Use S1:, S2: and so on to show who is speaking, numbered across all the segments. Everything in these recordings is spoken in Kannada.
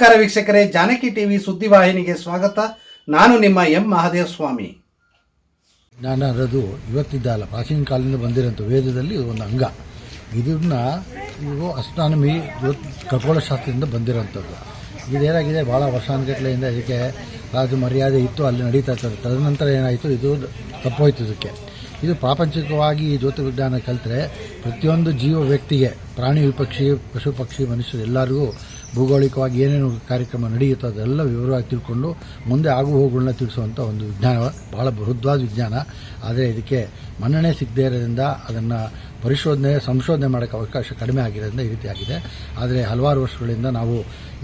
S1: ನಮಸ್ಕಾರ ವೀಕ್ಷಕರೇ, ಜಾನಕಿ ಟಿವಿ ಸುದ್ದಿವಾಹಿನಿಗೆ ಸ್ವಾಗತ. ನಾನು ನಿಮ್ಮ ಎಂ ಮಹಾದೇವ ಸ್ವಾಮಿ
S2: ಜ್ಞಾನ ರದು ಇವತ್ತಿದ್ದಲ್ಲ ಪ್ರಾಚೀನ ಕಾಲದಿಂದ ಬಂದಿರೋಂಥ ವೇದದಲ್ಲಿ ಒಂದು ಅಂಗ. ಇದನ್ನ ಇವು ಅಸ್ಟ್ರಾನಮಿ ಖಗೋಳಶಾಸ್ತ್ರದಿಂದ ಬಂದಿರೋಂಥದ್ದು ಇದೇನಾಗಿದೆ ಭಾಳ ವರ್ಷಾನುಗಟ್ಟಲೆಯಿಂದ ಇದಕ್ಕೆ ರಾಜ ಮರ್ಯಾದೆ ಇತ್ತು, ಅಲ್ಲಿ ನಡೀತಾ ಇರ್ತದೆ. ತದನಂತರ ಏನಾಯಿತು, ಇದು ತಪ್ಪೋಯ್ತು ಇದಕ್ಕೆ. ಇದು ಪ್ರಾಪಂಚಿಕವಾಗಿ ಜ್ಯೋತಿರ್ವಿಜ್ಞಾನ ಕಲಿತ್ರೆ ಪ್ರತಿಯೊಂದು ಜೀವ ವ್ಯಕ್ತಿಗೆ, ಪ್ರಾಣಿ ವಿಪಕ್ಷಿ, ಪಶು ಪಕ್ಷಿ, ಮನುಷ್ಯರು ಎಲ್ಲರಿಗೂ ಭೌಗೋಳಿಕವಾಗಿ ಏನೇನು ಕಾರ್ಯಕ್ರಮ ನಡೆಯುತ್ತೋ ಅದೆಲ್ಲ ವಿವರವಾಗಿ ತಿಳ್ಕೊಂಡು ಮುಂದೆ ಆಗು ಹೋಗುಗಳನ್ನ ತಿಳಿಸುವಂಥ ಒಂದು ವಿಜ್ಞಾನ, ಬಹಳ ಬೃಹದ್ವಾದ ವಿಜ್ಞಾನ. ಆದರೆ ಇದಕ್ಕೆ ಮನ್ನಣೆ ಸಿಗದೇ ಇರೋದ್ರಿಂದ ಅದನ್ನು ಪರಿಶೋಧನೆ, ಸಂಶೋಧನೆ ಮಾಡೋಕ್ಕೆ ಅವಕಾಶ ಕಡಿಮೆ ಆಗಿರೋದ್ರಿಂದ ಈ ರೀತಿಯಾಗಿದೆ ಆದರೆ ಹಲವಾರು ವರ್ಷಗಳಿಂದ ನಾವು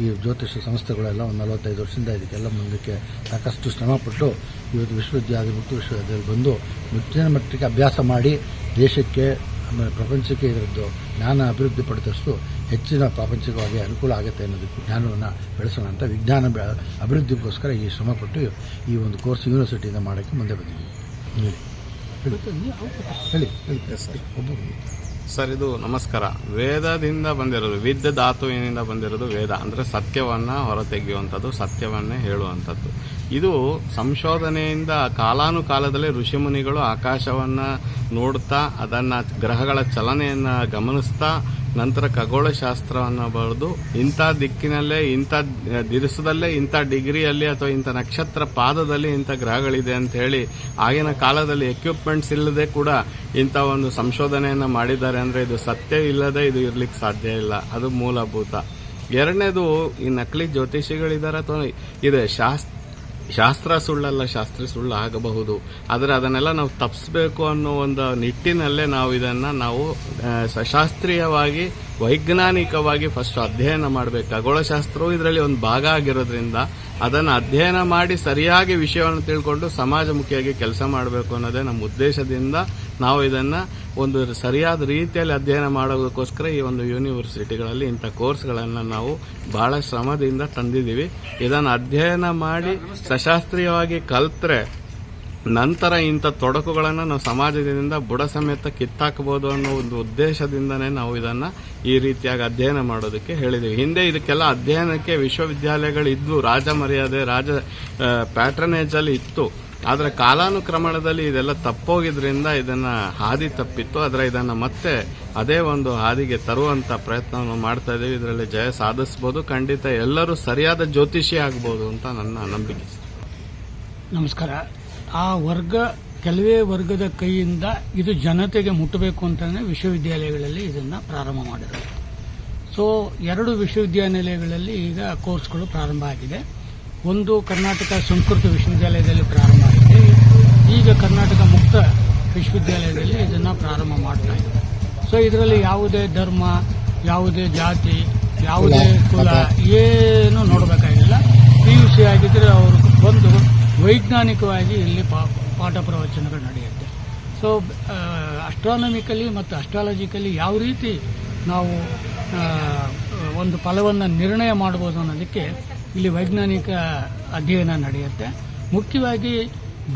S2: ಈ ಜ್ಯೋತಿಷ ಸಂಸ್ಥೆಗಳೆಲ್ಲ ಒಂದು ನಲವತ್ತೈದು ವರ್ಷದಿಂದ ಇದಕ್ಕೆಲ್ಲ ಮುಂದಕ್ಕೆ ಸಾಕಷ್ಟು ಶ್ರಮಪಟ್ಟು ಇವತ್ತು ವಿಶ್ವವಿದ್ಯಾಲಯ ಮತ್ತು ವಿಶ್ವವಿದ್ಯಾಲಯದಲ್ಲಿ ಬಂದು ಮುಚ್ಚಿನ ಮಟ್ಟಿಗೆ ಅಭ್ಯಾಸ ಮಾಡಿ ದೇಶಕ್ಕೆ ಆಮೇಲೆ ಪ್ರಪಂಚಕ್ಕೆ ಇದರದ್ದು ಜ್ಞಾನ ಅಭಿವೃದ್ಧಿ ಪಡೆದಷ್ಟು ಹೆಚ್ಚಿನ ಪ್ರಾಪಂಚಿಕವಾಗಿ ಅನುಕೂಲ ಆಗುತ್ತೆ ಅನ್ನೋದಕ್ಕೆ ಜ್ಞಾನವನ್ನು ಬೆಳೆಸೋಣ ಅಂತ ವಿಜ್ಞಾನ ಬೆ ಅಭಿವೃದ್ಧಿಗೋಸ್ಕರ ಈ ಶ್ರಮಪಟ್ಟು ಈ ಒಂದು ಕೋರ್ಸ್ ಯೂನಿವರ್ಸಿಟಿಯಿಂದ ಮಾಡೋಕ್ಕೆ ಮುಂದೆ ಬಂದಿದ್ದೀವಿ. ಹೇಳಿ. ಹೇಳಿ. ಹೇಳಿ ಹೇಳಿ. ಒಬ್ಬರು.
S3: ಸರ್ ಇದು ನಮಸ್ಕಾರ. ವೇದದಿಂದ ಬಂದಿರೋದು ವಿದ್ ಧಾತುವಿನಿಂದ ಬಂದಿರೋದು ವೇದ. ಅಂದ್ರೆ ಸತ್ಯವನ್ನ ಹೊರತೆಗೆಯುವಂಥದ್ದು, ಸತ್ಯವನ್ನೇ ಹೇಳುವಂಥದ್ದು. ಇದು ಸಂಶೋಧನೆಯಿಂದ ಕಾಲಾನುಕಾಲದಲ್ಲಿ ಋಷಿಮುನಿಗಳು ಆಕಾಶವನ್ನ ನೋಡ್ತಾ, ಅದನ್ನ ಗ್ರಹಗಳ ಚಲನೆಯನ್ನ ಗಮನಿಸ್ತಾ ನಂತರ ಖಗೋಳಶಾಸ್ತ್ರವನ್ನು ಬರೆದು ಇಂಥ ದಿಕ್ಕಿನಲ್ಲೇ, ಇಂಥ ದಿರಿಸದಲ್ಲೇ ಇಂಥ ಡಿಗ್ರಿಯಲ್ಲಿ ಅಥವಾ ಇಂಥ ನಕ್ಷತ್ರ ಪಾದದಲ್ಲಿ ಇಂಥ ಗ್ರಹಗಳಿದೆ ಅಂತ ಹೇಳಿ ಆಗಿನ ಕಾಲದಲ್ಲಿ ಎಕ್ವಿಪ್ಮೆಂಟ್ಸ್ ಇಲ್ಲದೆ ಕೂಡ ಇಂಥ ಒಂದು ಸಂಶೋಧನೆಯನ್ನು ಮಾಡಿದ್ದಾರೆ ಅಂದರೆ ಇದು ಸತ್ಯ ಇಲ್ಲದೆ ಇದು ಇರಲಿಕ್ಕೆ ಸಾಧ್ಯ ಇಲ್ಲ. ಅದು ಮೂಲಭೂತ. ಎರಡನೇದು ಈ ನಕಲಿ ಜ್ಯೋತಿಷಿಗಳಿದ್ದಾರೆ ಅಥವಾ ಇದೆ ಶಾಸ್ತ್ರ ಶಾಸ್ತ್ರ ಸುಳ್ಳಲ್ಲ ಶಾಸ್ತ್ರ ಸುಳ್ಳು ಆಗಬಹುದು ಆದರೆ ಅದನ್ನೆಲ್ಲ ನಾವು ತಪ್ಪಿಸ್ಬೇಕು ಅನ್ನೋ ಒಂದು ನಿಟ್ಟಿನಲ್ಲೇ ನಾವು ಇದನ್ನ ನಾವು ಆ, ಸಶಾಸ್ತ್ರೀಯವಾಗಿ ವೈಜ್ಞಾನಿಕವಾಗಿ ಫಸ್ಟ್ ಅಧ್ಯಯನ ಮಾಡಬೇಕು. ಖಗೋಳಶಾಸ್ತ್ರವು ಇದರಲ್ಲಿ ಒಂದು ಭಾಗ ಆಗಿರೋದ್ರಿಂದ ಅದನ್ನು ಅಧ್ಯಯನ ಮಾಡಿ ಸರಿಯಾಗಿ ವಿಷಯವನ್ನು ತಿಳ್ಕೊಂಡು ಸಮಾಜಮುಖಿಯಾಗಿ ಕೆಲಸ ಮಾಡಬೇಕು ಅನ್ನೋದೇ ನಮ್ಮ ಉದ್ದೇಶದಿಂದ ನಾವು ಇದನ್ನು ಒಂದು ಸರಿಯಾದ ರೀತಿಯಲ್ಲಿ ಅಧ್ಯಯನ ಮಾಡೋದಕ್ಕೋಸ್ಕರ ಈ ಒಂದು ಯೂನಿವರ್ಸಿಟಿಗಳಲ್ಲಿ ಇಂಥ ಕೋರ್ಸ್ಗಳನ್ನು ನಾವು ಬಹಳ ಶ್ರಮದಿಂದ ತಂದಿದ್ದೀವಿ. ಇದನ್ನು ಅಧ್ಯಯನ ಮಾಡಿ ಸಶಾಸ್ತ್ರೀಯವಾಗಿ ಕಲ್ತ್ರೆ ನಂತರ ಇಂಥ ತೊಡಕುಗಳನ್ನು ನಾವು ಸಮಾಜದಿಂದ ಬುಡ ಸಮೇತ ಕಿತ್ತಾಕಬಹುದು ಅನ್ನೋ ಒಂದು ಉದ್ದೇಶದಿಂದನೇ ನಾವು ಇದನ್ನು ಈ ರೀತಿಯಾಗಿ ಅಧ್ಯಯನ ಮಾಡೋದಕ್ಕೆ ಹೇಳಿದ್ದೀವಿ ಹಿಂದೆ ಇದಕ್ಕೆಲ್ಲ ಅಧ್ಯಯನಕ್ಕೆ ವಿಶ್ವವಿದ್ಯಾಲಯಗಳು ಇದ್ವು. ರಾಜ ಮರ್ಯಾದೆ, ರಾಜ ಪ್ಯಾಟ್ರನೇಜಲ್ಲಿ ಇತ್ತು. ಆದರೆ ಕಾಲಾನುಕ್ರಮಣದಲ್ಲಿ ಇದೆಲ್ಲ ತಪ್ಪೋಗಿದ್ರಿಂದ ಇದನ್ನು ಹಾದಿ ತಪ್ಪಿತ್ತು. ಆದರೆ ಇದನ್ನು ಮತ್ತೆ ಅದೇ ಒಂದು ಹಾದಿಗೆ ತರುವಂಥ ಪ್ರಯತ್ನವನ್ನು ಮಾಡ್ತಾ ಇದ್ದೀವಿ ಇದರಲ್ಲಿ ಜಯ ಸಾಧಿಸ್ಬೋದು. ಖಂಡಿತ ಎಲ್ಲರೂ ಸರಿಯಾದ ಜ್ಯೋತಿಷಿ ಆಗ್ಬೋದು ಅಂತ ನನ್ನ ನಂಬಿಕೆ.
S4: ನಮಸ್ಕಾರ. ಆ ವರ್ಗ ಕೆಲವೇ ವರ್ಗದ ಕೈಯಿಂದ ಇದು ಜನತೆಗೆ ಮುಟ್ಟಬೇಕು ಅಂತಾನೆ ವಿಶ್ವವಿದ್ಯಾಲಯಗಳಲ್ಲಿ ಇದನ್ನ ಪ್ರಾರಂಭ ಮಾಡಿದ್ದಾರೆ ಸೊ ಎರಡು ವಿಶ್ವವಿದ್ಯಾನಿಲಯಗಳಲ್ಲಿ ಈಗ ಕೋರ್ಸ್ಗಳು ಪ್ರಾರಂಭ ಆಗಿದೆ. ಒಂದು ಕರ್ನಾಟಕ ಸಂಸ್ಕೃತ ವಿಶ್ವವಿದ್ಯಾಲಯದಲ್ಲಿ ಪ್ರಾರಂಭ ಆಗಿದೆ. ಈಗ ಕರ್ನಾಟಕ ಮುಕ್ತ ವಿಶ್ವವಿದ್ಯಾಲಯದಲ್ಲಿ ಇದನ್ನು ಪ್ರಾರಂಭ ಮಾಡ್ತಾ ಇದ್ದಾರೆ ಸೊ ಇದರಲ್ಲಿ ಯಾವುದೇ ಧರ್ಮ ಯಾವುದೇ ಜಾತಿ ಯಾವುದೇ ಕುಲ ಏನು ನೋಡಬೇಕಾಗಿಲ್ಲ. ಪಿ ಯು ಸಿ ಆಗಿದ್ರೆ ಅವರು ಬಂದು ವೈಜ್ಞಾನಿಕವಾಗಿ ಇಲ್ಲಿ ಪಾಠ ಪ್ರವಚನಗಳು ನಡೆಯುತ್ತೆ. ಸೊ ಅಸ್ಟ್ರಾನಮಿಕಲಿ ಮತ್ತು ಅಸ್ಟ್ರಾಲಜಿಕಲಿ ಯಾವ ರೀತಿ ನಾವು ಒಂದು ಫಲವನ್ನು ನಿರ್ಣಯ ಮಾಡ್ಬೋದು ಅನ್ನೋದಕ್ಕೆ ಇಲ್ಲಿ ವೈಜ್ಞಾನಿಕ ಅಧ್ಯಯನ ನಡೆಯುತ್ತೆ. ಮುಖ್ಯವಾಗಿ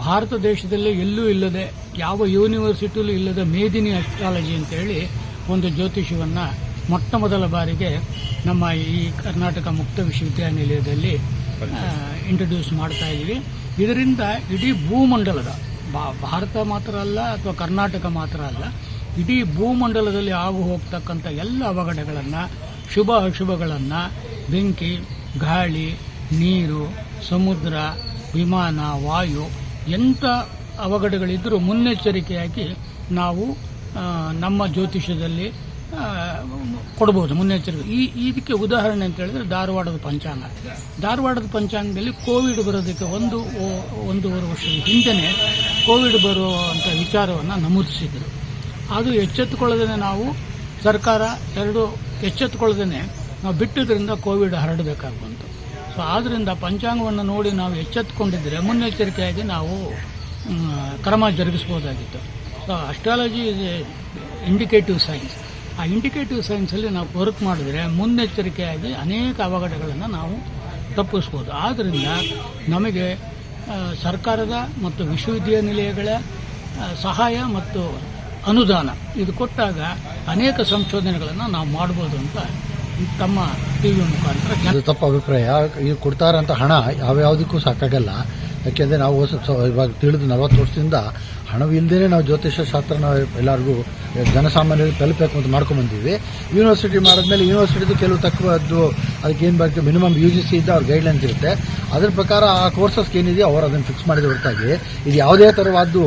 S4: ಭಾರತ ದೇಶದಲ್ಲಿ ಎಲ್ಲೂ ಇಲ್ಲದೆ ಯಾವ ಯೂನಿವರ್ಸಿಟಿಯಲ್ಲೂ ಇಲ್ಲದ ಮೇದಿನಿ ಅಸ್ಟ್ರಾಲಜಿ ಅಂತೇಳಿ ಒಂದು ಜ್ಯೋತಿಷವನ್ನು ಮೊಟ್ಟ ಮೊದಲ ಬಾರಿಗೆ ನಮ್ಮ ಈ ಕರ್ನಾಟಕ ಮುಕ್ತ ವಿಶ್ವವಿದ್ಯಾನಿಲಯದಲ್ಲಿ ಇಂಟ್ರೊಡ್ಯೂಸ್ ಮಾಡ್ತಾ ಇದ್ದೀವಿ. ಇದರಿಂದ ಇಡೀ ಭೂಮಂಡಲದ ಭಾರತ ಮಾತ್ರ ಅಲ್ಲ ಅಥವಾ ಕರ್ನಾಟಕ ಮಾತ್ರ ಅಲ್ಲ ಇಡೀ ಭೂಮಂಡಲದಲ್ಲಿ ಆಗು ಹೋಗ್ತಕ್ಕಂಥ ಎಲ್ಲ ಅವಘಡಗಳನ್ನು ಶುಭ ಅಶುಭಗಳನ್ನು ಬೆಂಕಿ ಗಾಳಿ ನೀರು ಸಮುದ್ರ ವಿಮಾನ ವಾಯು ಎಂಥ ಅವಘಡಗಳಿದ್ದರೂ ಮುನ್ನೆಚ್ಚರಿಕೆಯಾಗಿ ನಾವು ನಮ್ಮ ಜ್ಯೋತಿಷದಲ್ಲಿ ಆ, ಕೊಡ್ಬೋದು, ಮುನ್ನೆಚ್ಚರಿಕೆ. ಈ ಇದಕ್ಕೆ ಉದಾಹರಣೆ ಅಂತ ಹೇಳಿದ್ರೆ ಧಾರವಾಡದ ಪಂಚಾಂಗ. ಧಾರವಾಡದ ಪಂಚಾಂಗದಲ್ಲಿ ಕೋವಿಡ್ ಬರೋದಕ್ಕೆ ಒಂದು ಒಂದೂವರೆ ವರ್ಷದ ಹಿಂದೆ ಕೋವಿಡ್ ಬರುವಂಥ ವಿಚಾರವನ್ನು ನಮೂದಿಸಿದರು. ಅದು ಎಚ್ಚೆತ್ತುಕೊಳ್ಳದೇ ನಾವು, ಸರ್ಕಾರ ಎರಡು ಎಚ್ಚೆತ್ತುಕೊಳ್ಳದೇ ನಾವು ಬಿಟ್ಟಿದ್ದರಿಂದ ಕೋವಿಡ್ ಹರಡಬೇಕಾಗಿ ಬಂತು ಸೊ ಆದ್ದರಿಂದ ಪಂಚಾಂಗವನ್ನು ನೋಡಿ ನಾವು ಎಚ್ಚೆತ್ತುಕೊಂಡಿದ್ದರೆ ಮುನ್ನೆಚ್ಚರಿಕೆಯಾಗಿ ನಾವು ಕ್ರಮ ಜರುಗಿಸ್ಬೋದಾಗಿತ್ತು so astrology is indicative science ಆ ಇಂಡಿಕೇಟಿವ್ ಸೈನ್ಸಲ್ಲಿ ನಾವು ವರ್ಕ್ ಮಾಡಿದ್ರೆ ಮುನ್ನೆಚ್ಚರಿಕೆಯಾಗಿ ಅನೇಕ ಅವಘಡಗಳನ್ನು ನಾವು ತಪ್ಪಿಸ್ಬೋದು. ಆದ್ದರಿಂದ ನಮಗೆ ಸರ್ಕಾರದ ಮತ್ತು ವಿಶ್ವವಿದ್ಯಾನಿಲಯಗಳ ಸಹಾಯ ಮತ್ತು ಅನುದಾನ ಇದು ಕೊಟ್ಟಾಗ ಅನೇಕ ಸಂಶೋಧನೆಗಳನ್ನು ನಾವು ಮಾಡ್ಬೋದು ಅಂತ ತಮ್ಮ ಟಿವಿ ಮುಖಾಂತರ
S2: ಇದು ಅಭಿಪ್ರಾಯ. ಈಗ ಕೊಡ್ತಾರಂತ ಹಣ ಯಾವ್ಯಾವುದಕ್ಕೂ ಸಾಕಾಗಲ್ಲ. ಯಾಕೆಂದರೆ ನಾವು ಇವಾಗ ತಿಳಿದು ನಲವತ್ತು ವರ್ಷದಿಂದ ಹಣವಿಲ್ಲದೇ ನಾವು ಜ್ಯೋತಿಷ ಶಾಸ್ತ್ರನ ಎಲ್ಲರಿಗೂ ಜನಸಾಮಾನ್ಯರಿಗೆ ತಲುಪಬೇಕು ಅಂತ ಮಾಡ್ಕೊಂಡ್ಬಂದಿವಿ ಯೂನಿವರ್ಸಿಟಿ ಮಾಡಿದ್ಮೇಲೆ ಯೂನಿವರ್ಸಿಟಿದು ಕೆಲವು ತಕ್ಕದ್ದು ಅದಕ್ಕೆ ಏನು ಬರುತ್ತೆ ಮಿನಿಮಮ್ ಯು ಜಿ ಸಿ ಇದ್ದ ಅವ್ರ ಗೈಡ್ಲೈನ್ಸ್ ಇರುತ್ತೆ. ಅದ್ರ ಪ್ರಕಾರ ಆ ಕೋರ್ಸಸ್ಗೆ ಏನಿದೆಯೋ ಅವರು ಅದನ್ನು ಫಿಕ್ಸ್ ಮಾಡಿದ ಹೊರತಾಗಿ ಇದು ಯಾವುದೇ ಥರವಾದ್ದು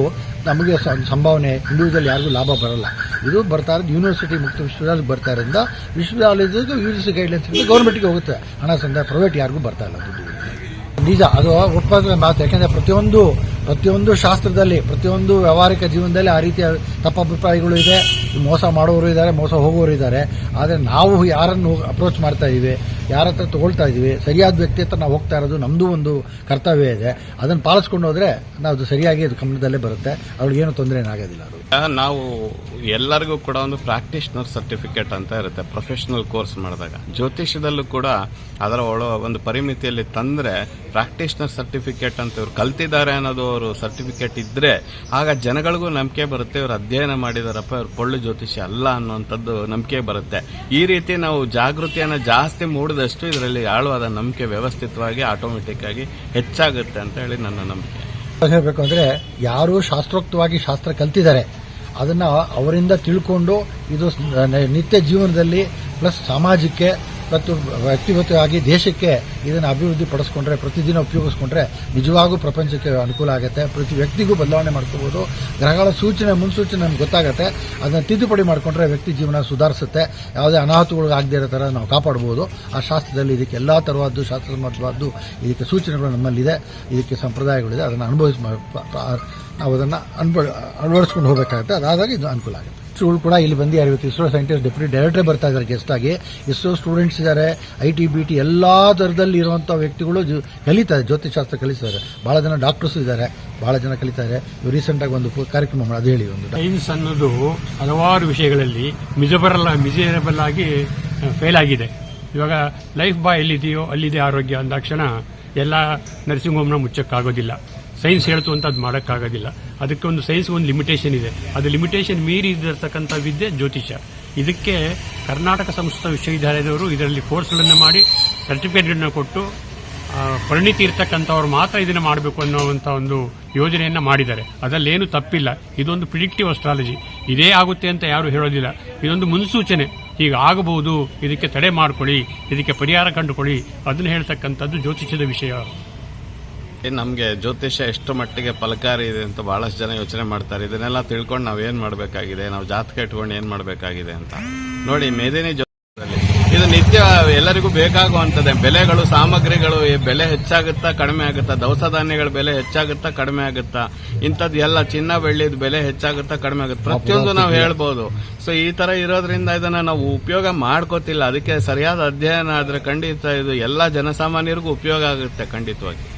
S2: ನಮಗೆ ಸಂಭಾವನೆ ಇಂಡಿವಿಜುವಲ್ ಯಾರಿಗೂ ಲಾಭ ಬರಲ್ಲ. ಇದು ಬರ್ತಾ ಇರೋದು ಯೂನಿವರ್ಸಿಟಿ ಮುಕ್ತ ವಿಶ್ವವಿದ್ಯಾಲಯ ಬರ್ತಾ ಇರೋದ್ರಿಂದ ವಿಶ್ವವಿದ್ಯಾಲಯದ ಯು ಜಿ ಸಿ ಗೈಡ್ಲೈನ್ಸ್ ಇರುತ್ತೆ ಗೌರ್ಮೆಂಟ್ಗೆ ಹೋಗುತ್ತೆ. ಹಣ ಸಂದಾಯ ಪ್ರೈವೇಟ್ ಯಾರಿಗೂ ಬರ್ತಾ ಇಲ್ಲ ನಿಜ, ಅದು ಒಪ್ಪಾದ ಮಾತು. ಯಾಕೆಂದ್ರೆ ಪ್ರತಿಯೊಂದು ಪ್ರತಿಯೊಂದು ಶಾಸ್ತ್ರದಲ್ಲಿ, ಪ್ರತಿಯೊಂದು ವ್ಯವಹಾರಿಕ ಜೀವನದಲ್ಲಿ ಆ ರೀತಿಯ ತಪ್ಪಭಿಪ್ರಾಯಗಳು ಇದೆ. ಮೋಸ ಮಾಡೋರು ಇದ್ದಾರೆ, ಮೋಸ ಹೋಗೋರು ಇದ್ದಾರೆ. ಆದರೆ ನಾವು ಯಾರನ್ನು ಅಪ್ರೋಚ್ ಮಾಡ್ತಾ ಇದ್ದೀವಿ ಯಾರ ಹತ್ರ ತಗೊಳ್ತಾ ಇದ್ದೀವಿ ಸರಿಯಾದ ವ್ಯಕ್ತಿ ಹತ್ರ ನಾವು ಹೋಗ್ತಾ ಇರೋದು ನಮ್ಮದು ಒಂದು ಕರ್ತವ್ಯ ಇದೆ. ಅದನ್ನು ಪಾಲಿಸ್ಕೊಂಡು ಹೋದರೆ ನಾವು ಅದು ಸರಿಯಾಗಿ ಅದು ಗಮನದಲ್ಲೇ ಬರುತ್ತೆ. ಅವ್ರಿಗೇನು ತೊಂದರೆ ಏನಾಗೋದಿಲ್ಲ ಅದು.
S3: ನಾವು ಎಲ್ಲರಿಗೂ ಕೂಡ ಒಂದು ಪ್ರಾಕ್ಟೀಷನರ್ ಸರ್ಟಿಫಿಕೇಟ್ ಅಂತ ಇರುತ್ತೆ ಪ್ರೊಫೆಷನಲ್ ಕೋರ್ಸ್ ಮಾಡಿದಾಗ. ಜ್ಯೋತಿಷ್ಯದಲ್ಲೂ ಕೂಡ ಅದರ ಒಳ ಒಂದು ಪರಿಮಿತಿಯಲ್ಲಿ ತಂದರೆ ಪ್ರಾಕ್ಟೀಷನರ್ ಸರ್ಟಿಫಿಕೇಟ್ ಅಂತ ಇವ್ರು ಕಲ್ತಿದ್ದಾರೆ ಅನ್ನೋದು ಅವರು ಸರ್ಟಿಫಿಕೇಟ್ ಇದ್ದರೆ ಆಗ ಜನಗಳಿಗೂ ನಂಬಿಕೆ ಬರುತ್ತೆ, ಇವರು ಅಧ್ಯಯನ ಮಾಡಿದಾರಪ್ಪ, ಇವ್ರು ಪೊಳ್ಳು ಜ್ಯೋತಿಷ್ಯ ಅಲ್ಲ ಅನ್ನುವಂಥದ್ದು ನಂಬಿಕೆ ಬರುತ್ತೆ. ಈ ರೀತಿ ನಾವು ಜಾಗೃತಿಯನ್ನು ಜಾಸ್ತಿ ಮೂಡಿದಷ್ಟು ಇದರಲ್ಲಿ ಆಳವಾದ ನಂಬಿಕೆ ವ್ಯವಸ್ಥಿತವಾಗಿ ಆಟೋಮೆಟಿಕ್ ಆಗಿ ಹೆಚ್ಚಾಗುತ್ತೆ ಅಂತ ಹೇಳಿ ನನ್ನ ನಂಬಿಕೆ.
S2: ಹೇಳಬೇಕು ಅಂದ್ರೆ, ಯಾರು ಶಾಸ್ತ್ರೋಕ್ತವಾಗಿ ಶಾಸ್ತ್ರ ಕಲ್ತಿದ್ದಾರೆ, ಅದನ್ನ ಅವರಿಂದ ತಿಳ್ಕೊಂಡು ಇದು ನಿತ್ಯ ಜೀವನದಲ್ಲಿ, ಪ್ಲಸ್ ಸಮಾಜಕ್ಕೆ ಮತ್ತು ವ್ಯಕ್ತಿಗತವಾಗಿ ದೇಶಕ್ಕೆ ಇದನ್ನು ಅಭಿವೃದ್ಧಿ ಪಡಿಸ್ಕೊಂಡ್ರೆ, ಪ್ರತಿದಿನ ಉಪಯೋಗಿಸ್ಕೊಂಡ್ರೆ ನಿಜವಾಗೂ ಪ್ರಪಂಚಕ್ಕೆ ಅನುಕೂಲ ಆಗುತ್ತೆ. ಪ್ರತಿ ವ್ಯಕ್ತಿಗೂ ಬದಲಾವಣೆ ಮಾಡ್ಕೋಬಹುದು ಗ್ರಹಗಳ ಸೂಚನೆ, ಮುನ್ಸೂಚನೆ ನಮ್ಗೆ ಗೊತ್ತಾಗುತ್ತೆ. ಅದನ್ನ ತಿದ್ದುಪಡಿ ಮಾಡಿಕೊಂಡ್ರೆ ವ್ಯಕ್ತಿ ಜೀವನ ಸುಧಾರಿಸುತ್ತೆ. ಯಾವುದೇ ಅನಾಹುತಗಳು ಆಗದೇ ಇರೋ ಥರ ನಾವು ಕಾಪಾಡ್ಬೋದು. ಆ ಶಾಸ್ತ್ರದಲ್ಲಿ ಇದಕ್ಕೆ ಎಲ್ಲ ಥರವಾದ್ದು ಶಾಸ್ತ್ರಸಮ್ಮತವಾದ್ದು ಇದಕ್ಕೆ ಸೂಚನೆಗಳು ನಮ್ಮಲ್ಲಿದೆ. ಇದಕ್ಕೆ ಸಂಪ್ರದಾಯಗಳಿದೆ. ಅದನ್ನು ಅನುಭವಿಸ್ ನಾವು ಅದನ್ನು ಅನ್ಬ ಅಳವಡಿಸ್ಕೊಂಡು ಹೋಗಬೇಕಾಗುತ್ತೆ. ಅದಾದಾಗ ಇದು ಅನುಕೂಲ ಆಗುತ್ತೆ. ಇಸ್ರೋಗಳು ಕೂಡ ಇಲ್ಲಿ ಬಂದಿದ್ದಾರೆ ಇವತ್ತು ಇಸ್ರೋ ಸೈಂಟಿಸ್ಟ್ ಡೆಪ್ಯೂಟಿ ಡೈರೆಕ್ಟರ್ ಬರ್ತಾ ಇದ್ದಾರೆ ಆಗಿ. ಇಸ್ರೋ ಸ್ಟೂಡೆಂಟ್ಸ್ ಇದ್ದಾರೆ ಐ ಟಿ ಬಿ ಟಿ ಎಲ್ಲ ಥರದಲ್ಲಿ ಇರುವಂಥ ವ್ಯಕ್ತಿಗಳು ಕಲಿತಾರೆ ಜ್ಯೋತಿಷಾಸ್ತ್ರ ಕಲಿಸ್ತಾರೆ ಬಹಳ ಜನ ಡಾಕ್ಟರ್ಸ್ ಇದ್ದಾರೆ, ಬಹಳ ಜನ ಕಲಿತಾರೆ. ರೀಸೆಂಟ್ ಆಗಿ ಒಂದು ಕಾರ್ಯಕ್ರಮ ಮಾಡಿ, ಅದು ಹೇಳಿ ಒಂದು.
S5: ಸೈನ್ಸ್ ಅನ್ನೋದು ಹಲವಾರು ವಿಷಯಗಳಲ್ಲಿ ಮಿಜಬರಲ್ಲ ಮಿಜರಬಲ್ ಆಗಿ ಫೇಲ್ ಆಗಿದೆ. ಇವಾಗ ಲೈಫ್ ಬಾಯ್ ಎಲ್ಲಿದೆಯೋ ಅಲ್ಲಿದೆ ಆರೋಗ್ಯ ಅಂದಾಕ್ಷಣ ಎಲ್ಲ ನರ್ಸಿಂಗ್ ಹೋಮ್ನ ಮುಚ್ಚಕ್ಕಾಗೋದಿಲ್ಲ. ಸೈನ್ಸ್ ಹೇಳ್ತು ಮಾಡೋಕ್ಕಾಗೋದಿಲ್ಲ. ಅದಕ್ಕೆ ಒಂದು ಸೈನ್ಸ್ ಒಂದು ಲಿಮಿಟೇಷನ್ ಇದೆ. ಅದು ಲಿಮಿಟೇಷನ್ ಮೀರಿ ಇದ್ದಿರ್ತಕ್ಕಂಥ ವಿದ್ಯೆ ಜ್ಯೋತಿಷ್ಯ. ಇದಕ್ಕೆ ಕರ್ನಾಟಕ ಸಂಸ್ಕೃತ ವಿಶ್ವವಿದ್ಯಾಲಯದವರು ಇದರಲ್ಲಿ ಕೋರ್ಸ್ಗಳನ್ನು ಮಾಡಿ ಸರ್ಟಿಫಿಕೇಟ್ಗಳನ್ನ ಕೊಟ್ಟು ಪರಿಣಿತಿ ಇರ್ತಕ್ಕಂಥವ್ರು ಮಾತ್ರ ಇದನ್ನು ಮಾಡಬೇಕು ಅನ್ನೋವಂಥ ಒಂದು ಯೋಜನೆಯನ್ನು ಮಾಡಿದ್ದಾರೆ. ಅದರಲ್ಲೇನು ತಪ್ಪಿಲ್ಲ. ಇದೊಂದು ಪ್ರಿಡಿಕ್ಟಿವ್ ಅಸ್ಟ್ರಾಲಜಿ ಇದೇ ಆಗುತ್ತೆ ಅಂತ ಯಾರು ಹೇಳೋದಿಲ್ಲ. ಇದೊಂದು ಮುನ್ಸೂಚನೆ. ಈಗ ಆಗಬಹುದು, ಇದಕ್ಕೆ ತಡೆ ಮಾಡಿಕೊಳ್ಳಿ, ಇದಕ್ಕೆ ಪರಿಹಾರ ಕಂಡುಕೊಳ್ಳಿ, ಅದನ್ನು ಹೇಳ್ತಕ್ಕಂಥದ್ದು ಜ್ಯೋತಿಷ್ಯದ ವಿಷಯ.
S3: ನಮಗೆ ಜ್ಯೋತಿಷ್ಯ ಎಷ್ಟು ಮಟ್ಟಿಗೆ ಫಲಕಾರಿ ಇದೆ ಅಂತ ಭಾಳಷ್ಟು ಜನ ಯೋಚನೆ ಮಾಡ್ತಾರೆ. ಇದನ್ನೆಲ್ಲ ತಿಳ್ಕೊಂಡು ನಾವು ಏನು ಮಾಡಬೇಕಾಗಿದೆ? ನಾವು ಜಾತಕ ಇಟ್ಕೊಂಡು ಏನು ಮಾಡಬೇಕಾಗಿದೆ ಅಂತ. ನೋಡಿ ಮೇದಿನಿ ಜ್ಯೋತಿಷ್ಯದಲ್ಲಿ ಇದು ನಿತ್ಯ ಎಲ್ಲರಿಗೂ ಬೇಕಾಗುವಂಥದ್ದೇ. ಬೆಲೆಗಳು ಸಾಮಗ್ರಿಗಳು ಈ ಬೆಲೆ ಹೆಚ್ಚಾಗುತ್ತಾ ಕಡಿಮೆ ಆಗುತ್ತಾ? ದವಸ ಧಾನ್ಯಗಳ ಬೆಲೆ ಹೆಚ್ಚಾಗುತ್ತಾ ಕಡಿಮೆ ಆಗುತ್ತಾ? ಇಂಥದ್ದು ಎಲ್ಲ ಚಿನ್ನ ಬೆಳ್ಳಿದ ಬೆಲೆ ಹೆಚ್ಚಾಗುತ್ತಾ ಕಡಿಮೆ ಆಗುತ್ತೆ? ಪ್ರತಿಯೊಂದು ನಾವು ಹೇಳ್ಬೋದು. ಸೊ ಈ ತರ ಇರೋದ್ರಿಂದ ಇದನ್ನ ನಾವು ಉಪಯೋಗ ಮಾಡ್ಕೋತಿಲ್ಲ. ಅದಕ್ಕೆ ಸರಿಯಾದ ಅಧ್ಯಯನ ಆದ್ರೆ ಖಂಡಿತ ಇದು ಎಲ್ಲ ಜನಸಾಮಾನ್ಯರಿಗೂ ಉಪಯೋಗ ಆಗುತ್ತೆ ಖಂಡಿತವಾಗಿ.